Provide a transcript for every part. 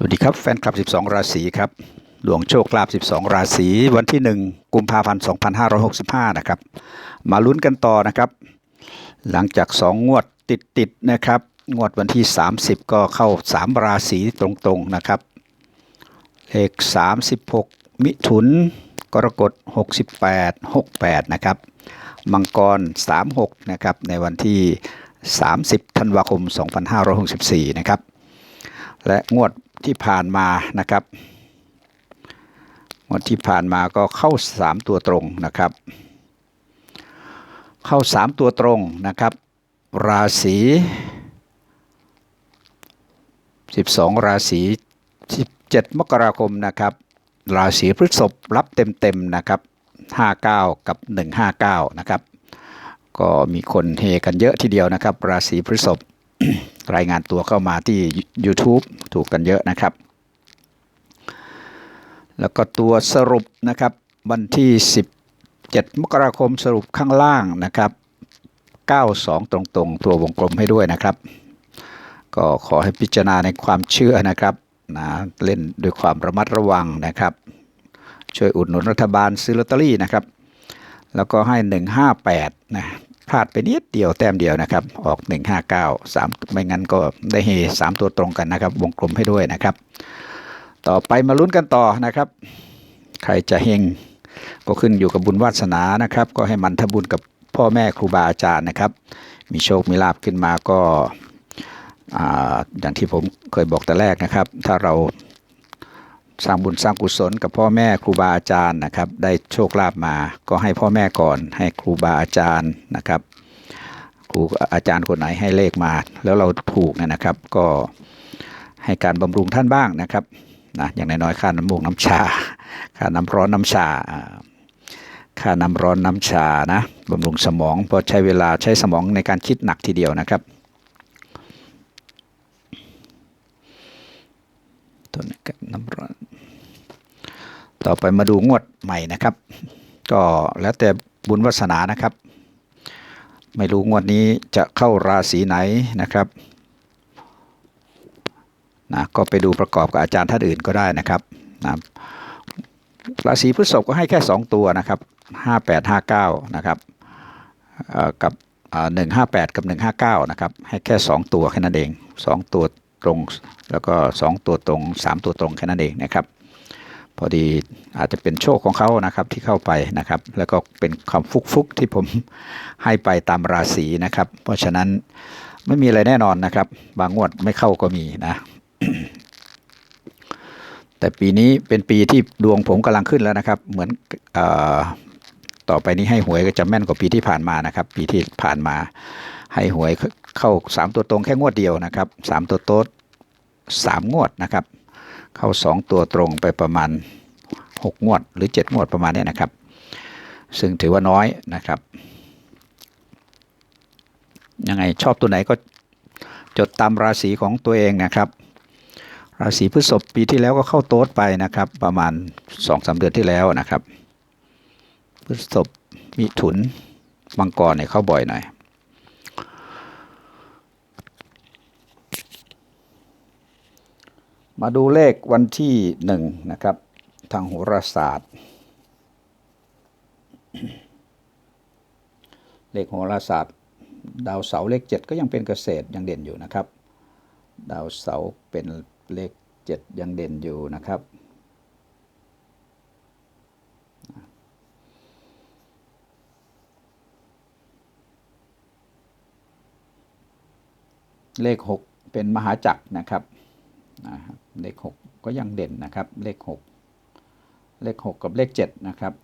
สวัสดีครับแฟนคลับ 12 ราศีครับดวงโชคลาภ12 ราศีวันที่ 1 กุมภาพันธ์ 2565 นะครับ มาลุ้นกันต่อนะครับ หลังจาก 2 งวดติดๆนะครับ งวดวันที่ 30 ก็เข้า 3 ราศีตรงๆนะครับเลข36 มิถุน กรกฎ 68 68 นะครับ มังกร 36 นะครับ ในวันที่ 30 ธันวาคม 2564 นะครับ และงวด ที่ผ่านมานะครับงวดที่ผ่านมาก็เข้า 3 ตัวตรงนะครับ เข้า 3 ตัวตรงนะครับ ราศี 12 ราศี 17 มกราคมนะครับ ราศีพฤษภรับเต็มๆนะครับ 59 กับ 159 นะครับ ก็มีคนเฮกันเยอะทีเดียวนะครับ ราศีพฤษภ รายงานตัวเข้ามาที่ YouTube ถูกกันเยอะนะครับ แล้วก็ตัวสรุปนะครับวันที่ 17 มกราคมสรุปข้างล่างนะครับ 92 ตรงๆ ตัววงกลมให้ด้วยนะครับ ก็ขอให้พิจารณาในความเชื่อนะครับนะเล่นด้วยความระมัดระวังนะครับ ช่วยอุดหนุนรัฐบาลซื้อลอตเตอรี่นะครับ แล้วก็ให้ 158นะ พลาดไปนิดเดียวแต้มเดียวนะครับ ออก 159 3 ไม่งั้นก็ได้เฮ3ตัวตรงกันนะครับ วงกลมให้ด้วยนะครับ ต่อไปมาลุ้นกันต่อนะครับ ใครจะเฮงก็ขึ้นอยู่กับบุญวาสนานะครับ ก็ให้มันทบุญกับพ่อแม่ครูบาอาจารย์นะครับ มีโชคมีลาบขึ้นมาก็อ่าอย่างที่ผมเคยบอกแต่แรกนะครับ ถ้าเรา สร้างบุญสร้างกุศลกับพ่อแม่ครูบาอาจารย์นะครับ ได้โชคลาภมา ก็ให้พ่อแม่ก่อน ให้ครูบาอาจารย์นะครับครูอาจารย์คนไหนให้เลขมา แล้วเราถูกนะครับ ก็ให้การบำรุงท่านบ้างนะครับนะอย่างน้อยๆค่าน้ำมูกน้ำชาค่าน้ำร้อนน้ำชาอ่าค่าน้ำร้อนน้ำชานะบำรุงสมองเพราะใช้เวลาใช้สมองในการคิดหนักทีเดียวนะครับ ตัวนี้ก็น้ำร้อนต่อไปมาดูงวดใหม่นะครับ ก็แล้วแต่บุญวาสนานะครับ ไม่รู้งวดนี้จะเข้าราศีไหนนะครับนะก็ไปดูประกอบกับอาจารย์ท่านอื่นก็ได้นะครับนะราศีพฤษภก็ให้แค่ 2 ตัวนะครับ58 59นะครับกับหนึ่งห้าแปดกับ 159นะครับให้แค่ 2 ตัวแค่นั้นเอง 2 ตัว ตรง แล้วก็ 2 ตัวตรง 3 ตัวตรงแค่นั้นเองนะครับ พอดีอาจจะเป็นโชคของเขานะครับที่เข้าไปนะครับ แล้วก็เป็นความฟุกฟุกๆที่ผมให้ไปตามราศีนะครับ เพราะฉะนั้นไม่มีอะไรแน่นอนนะครับ บางงวดไม่เข้าก็มีนะแต่ปีนี้เป็นปีที่ดวงผมกำลังขึ้นแล้วนะครับ เหมือนอต่อไปนี้ให้หวยก็จะแม่นกว่าปีที่ผ่านมานะครับ ปีที่ผ่านมาให้หวย เข้าสามตัวตรงแค่งวดเดียวนะครับสามตัวโต๊ดสามงวดนะครับ เข้า 2 ตัวตรงไปประมาณ 6 งวด หรือ 7 งวดประมาณนี้นะครับ ซึ่งถือว่าน้อยนะครับยังไงชอบตัวไหนก็จดตามราศีของตัวเองนะครับ ราศีพฤษภปีที่แล้วก็เข้าโต๊ดไปนะครับ ประมาณ2-3เดือนที่แล้วนะครับ พฤษภมิถุนมังกรเนี่ยเข้าบ่อยหน่อย มาดูเลขวันที่หนึ่งนะครับ ทางโหราศาสตร์ เลขโหราศาสตร์ ดาวเสาร์เลขเจ็ดก็ยังเป็นเกษตรยังเด่นอยู่นะครับ ดาวเสาร์เป็นเลขเจ็ดยังเด่นอยู่นะครับเลขหกเป็นมหาจักรนะครับ นะครับเลขหกก็ยังเด่นนะครับ เลขหกเลขหกกับเลขเจ็ดนะครับ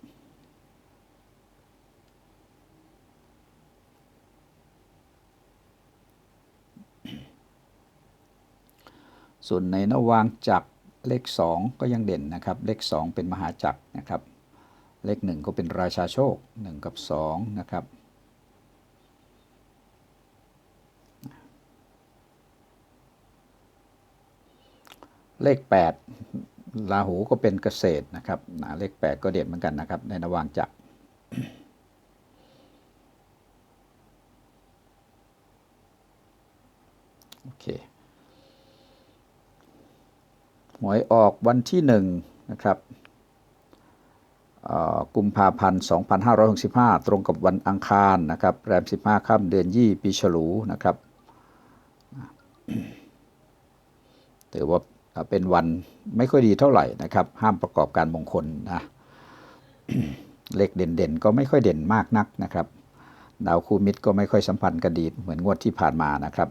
ส่วนในนวางจักรเลขสองก็ยังเด่นนะครับ เลขสองเป็นมหาจักรนะครับ เลขหนึ่งก็เป็นราชาโชคหนึ่งกับสองนะครับ เลข 8 ราหูก็เป็นเกษตรนะครับนะเลข 8 ก็เด่นเหมือนกันนะครับ ในนวางจักรโอเคหวยออกวันที่หนึ่งนะครับกุมภาพันธ์ 2565 ตรงกับวันอังคารนะครับแรม 15 ค่ำเดือนยี่ปีฉลูนะครับถือว่า เป็นวันไม่ค่อยดีเท่าไหร่นะครับ ห้ามประกอบการมงคลนะเลขเด่นๆ ก็ไม่ค่อยเด่นมากนักนะครับดาวคู่มิตรก็ไม่ค่อยสัมพันธ์กันดีเหมือนงวดที่ผ่านมานะครับ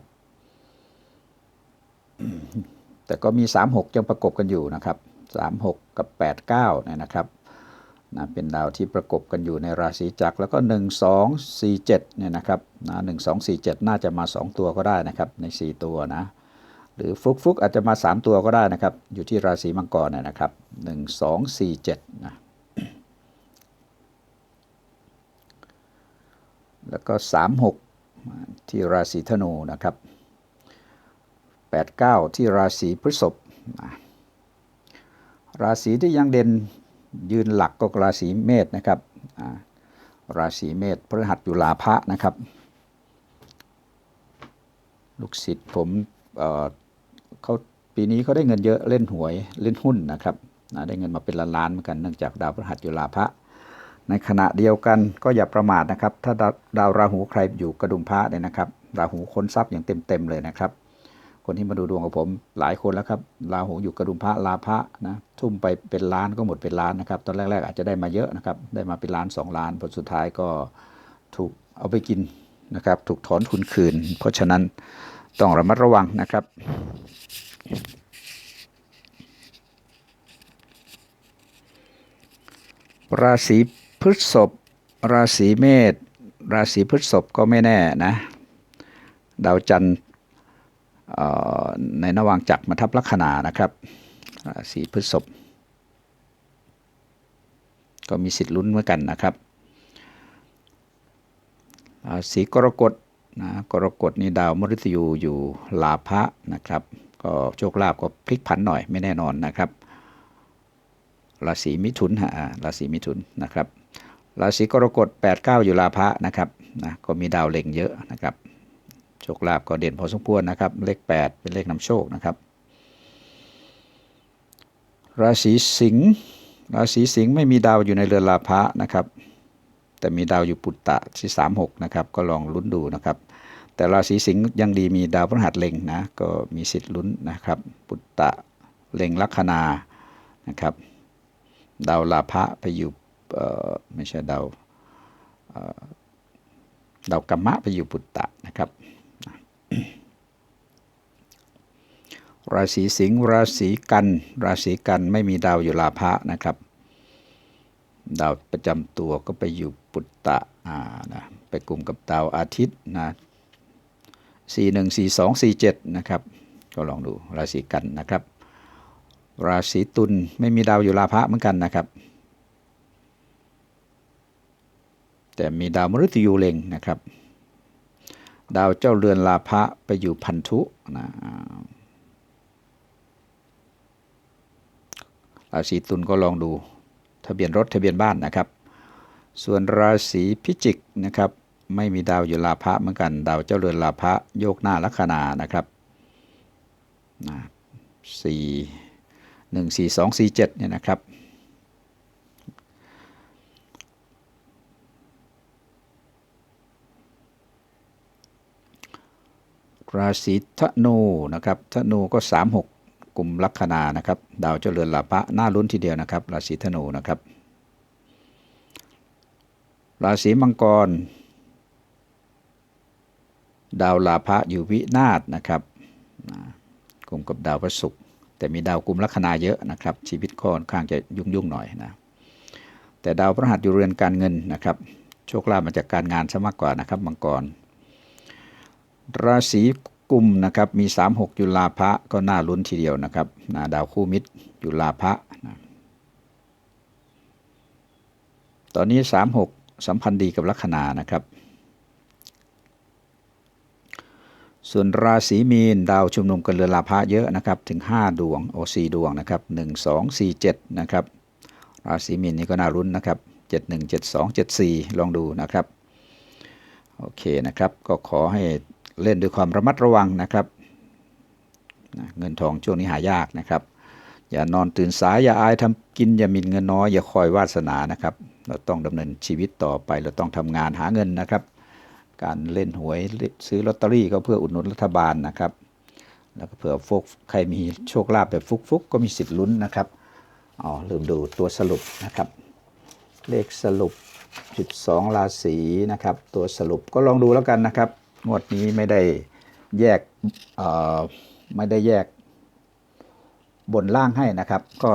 แต่ก็มี 36 ยังประกบกันอยู่นะครับ 36 กับ 89เนี่ยนะครับนะเป็นดาวที่ประกบกันอยู่ในราศีจักรแล้วก็ 1 2 4 7เนี่ยนะครับนะ1 2 4 7 น่าจะมา 2 ตัวก็ได้นะครับใน 4 ตัวนะ หรือฟลุกฟุกอาจจะมา 3 ตัวก็ได้นะครับ อยู่ที่ราศีมังกรนนะครับ 1 2 4 7นะแล้วก็ 36 ที่ราศีธนูนะครับ 89 ที่ราศีพฤษภนะราศีที่ยังเด่นยืนหลักก็ราศีเมษนะครับราศีเมษพฤหัสอยู่ลาภะนะครับ ลูกศิษย์ผม เขาปีนี้เขาได้เงินเยอะเล่นหวยเล่นหุ้นนะครับนะได้เงินมาเป็นล้านๆเหมือนกันเนื่องจากดาวพฤหัสอยู่ลาภะในขณะเดียวกันก็อย่าประมาทนะครับ ถ้าดาวดาวราหูใครอยู่กระดุมพระเนี่ยนะครับราหูค้นทรัพย์อย่างเต็มๆเลยนะครับ คนที่มาดูดวงกับผมหลายคนแล้วครับราหูอยู่กระดุมพระลาภะนะทุ่มไปเป็นล้านก็หมดเป็นล้านนะครับ ตอนแรกๆอาจจะได้มาเยอะนะครับ ได้มาเป็นล้านสองล้านผลสุดท้ายก็ถูกเอาไปกินนะครับ ถูกถอนทุนคืน เพราะฉะนั้น ต้องระมัดระวังนะครับ ราศีพฤษภราศีเมษราศีพฤษภก็ไม่แน่นะ ดาวจันทร์ในนวังจักรมาทับลัคนานะครับ ราศีพฤษภก็มีสิทธิ์ลุ้นเหมือนกันนะครับ ราศีกรกฎ นะกรกฎนี่ดาวมฤตยูอยู่ลาภะนะครับ ก็โชคลาภก็พลิกผันหน่อยไม่แน่นอนนะครับราศีมิถุนฮะราศีมิถุนนะครับราศีกรกฎ8 9 อยู่ลาภะนะครับนะก็มีดาวเล็งเยอะนะครับโชคลาภก็เด่นพอสมควรนะครับ เลข 8 เป็นเลขนำโชคนะครับ ราศีสิงห์ราศีสิงห์ไม่มีดาวอยู่ในเรือนลาภะนะครับ แต่มีดาวอยู่ปุตตะที่36นะครับก็ลองลุ้นดูนะครับ แต่ราศีสิงห์ยังดีมีดาวพฤหัสเล็งนะก็มีสิทธิ์ลุ้นนะครับ ปุตตะเล็งลัคนานะครับดาวลาภะไปอยู่ไม่ใช่ดาวดาวกัมมะไปอยู่ปุตตะนะครับราศีสิงห์ราศีกัน ราศีกันไม่มีดาวอยู่ลาภะนะครับ ดาวประจำตัวก็ไปอยู่ ปุตตะอ่านะไปกลุ่มกับดาวอาทิตย์นะสี่หนึ่งสี่สองสี่เจ็ดนะครับ ก็ลองดูราศีกันนะครับ ราศีตุลไม่มีดาวอยู่ลาภะเหมือนกันนะครับ แต่มีดาวมฤตยูเล็งนะครับ ดาวเจ้าเรือนลาภะไปอยู่พันธุนะราศีตุลก็ลองดูทะเบียนรถทะเบียนบ้านนะครับ ส่วนราศีพิจิกนะครับไม่มีดาวอยู่ลาภะเหมือนกัน ดาวเจ้าเรือนลาภะโยกหน้าลัคนานะครับนะสี่หนึ่งสี่สองสี่เจ็ดเนี่ยนะครับ ราศีธนูนะครับธนูก็สามหกกลุ่มลัคนานะครับ ดาวเจ้าเริญลาภะหน้าลุ้นทีเดียวนะครับ ราศีธนูนะครับ ราศีมังกร ดาวลาภะอยู่วินาศนะครับกลุ่มกับดาวพระศุกร์แต่มีดาวกลุ่มลัคนาเยอะนะครับ ชีวิตค่อนข้างจะยุ่งยุ่งหน่อยนะแต่ดาวพระหัสอยู่เรือนการเงินนะครับโชคลาภมาจากการงานซะมากกว่านะครับมังกร ราศีกุมนะครับมี 36อยู่ลาภะก็น่าลุ้นทีเดียวนะครับนะดาวคู่มิตรอยู่ลาภะนะตอนนี้ 36 สัมพันธ์ดีกับลัคนานะครับ ส่วนราศีมีนดาวชุมนุมกันเรือลาภะเยอะนะครับ ถึง 5 ดวงโอซีดวงนะครับ 1 2 4 7 นะครับ ราศีมีนนี่ก็น่ารุ้นนะครับ 71 72 74 ลองดูนะครับ โอเคนะครับ ก็ขอให้เล่นด้วยความระมัดระวังนะครับ เงินทองช่วงนี้หายากนะครับ อย่านอนตื่นสาย อย่าอายทำกิน อย่ามินเงินน้อย อย่าคอยวาสนานะครับ เราต้องดำเนินชีวิตต่อไป เราต้องทำงานหาเงินนะครับ การเล่นหวยซื้อลอตเตอรี่ก็เพื่ออุดหนุนรัฐบาลนะครับ แล้วก็เผื่อฟกใครมีโชคลาภแบบฟุกๆก็มีสิทธิ์ลุ้นนะครับอ๋อลืมดูตัวสรุปนะครับ เลขสรุป 12 ราศีนะครับ ตัวสรุปก็ลองดูแล้วกันนะครับงวดนี้ไม่ได้แยกไม่ได้แยก บนล่างให้นะครับ ก็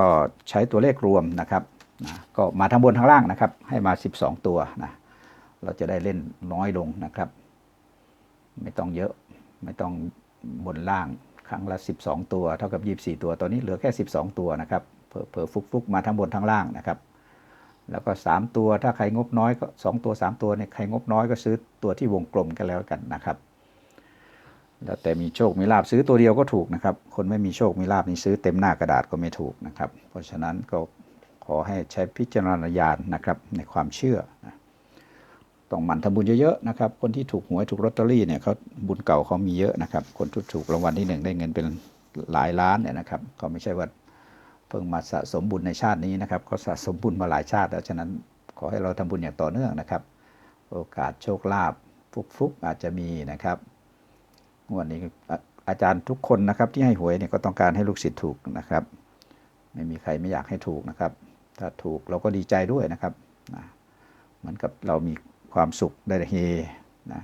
ใช้ตัวเลขรวมนะครับนะก็มาทั้งบนทั้งล่างนะครับ ให้มา 12 ตัวนะเราจะได้เล่นน้อยลงนะครับ ไม่ต้องเยอะไม่ต้องบนล่างครั้งละ 12 ตัว เท่ากับ 24 ตัวตอนนี้เหลือแค่ 12 ตัวนะครับเผลอเผลอฟุกฟุกมาทั้งบนทั้งล่างนะครับ แล้วก็ 3 ตัวถ้าใครงบน้อยก็ 2 ตัว 3 ตัวเนี่ยใครงบน้อยก็ซื้อตัวที่วงกลมกันแล้วกันนะครับ แล้วแต่มีโชคมีลาบซื้อตัวเดียวก็ถูกนะครับ คนไม่มีโชคมีลาบนี่ซื้อเต็มหน้ากระดาษก็ไม่ถูกนะครับ เพราะฉะนั้นก็ขอให้ใช้พิจารณญาณนะครับในความเชื่อนะต้องหมั่นทำบุญเยอะๆนะครับ คนที่ถูกหวยถูกลอตเตอรี่เนี่ยเขาบุญเก่าเขามีเยอะนะครับ คนที่ถูกรางวัลที่หนึ่งได้เงินเป็นหลายล้านเนี่ยนะครับก็ไม่ใช่ว่าเพิ่งมาสะสมบุญในชาตินี้นะครับก็สะสมบุญมาหลายชาติแล้วฉะนั้นขอให้เราทำบุญอย่างต่อเนื่องนะครับ โอกาสโชคลาภฟุกๆอาจจะมีนะครับ งวันนี้อาจารย์ทุกคนนะครับที่ให้หวยเนี่ยก็ต้องการให้ลูกศิษย์ถูกนะครับ ไม่มีใครไม่อยากให้ถูกนะครับ ถ้าถูกเราก็ดีใจด้วยนะครับนะเหมือนกับเรามีความสุขได้เฮนะ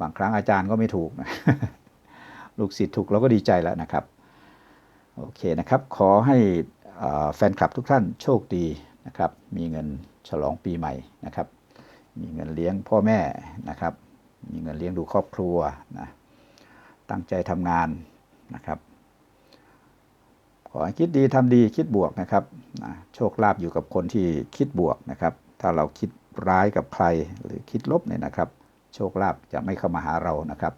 บางครั้งอาจารย์ก็ไม่ถูกนะลูกศิษย์ถูกเราก็ดีใจแล้วนะครับโอเคนะครับ ขอให้แฟนคลับทุกท่านโชคดีนะครับ มีเงินฉลองปีใหม่นะครับ มีเงินเลี้ยงพ่อแม่นะครับ มีเงินเลี้ยงดูครอบครัวนะ ตั้งใจทำงานนะครับ ขอให้คิดดีทำดีคิดบวกนะครับนะโชคลาภอยู่กับคนที่คิดบวกนะครับ ถ้าเราคิดร้ายกับใครหรือคิดลบเนี่ยนะครับ โชคลาภจะไม่เข้ามาหาเรานะครับ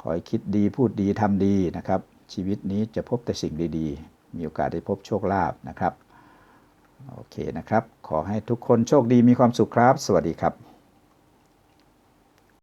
ขอให้คิดดีพูดดีทำดีนะครับ ชีวิตนี้จะพบแต่สิ่งดีๆ มีโอกาสได้พบโชคลาภนะครับโอเคนะครับ ขอให้ทุกคนโชคดีมีความสุขครับ สวัสดีครับ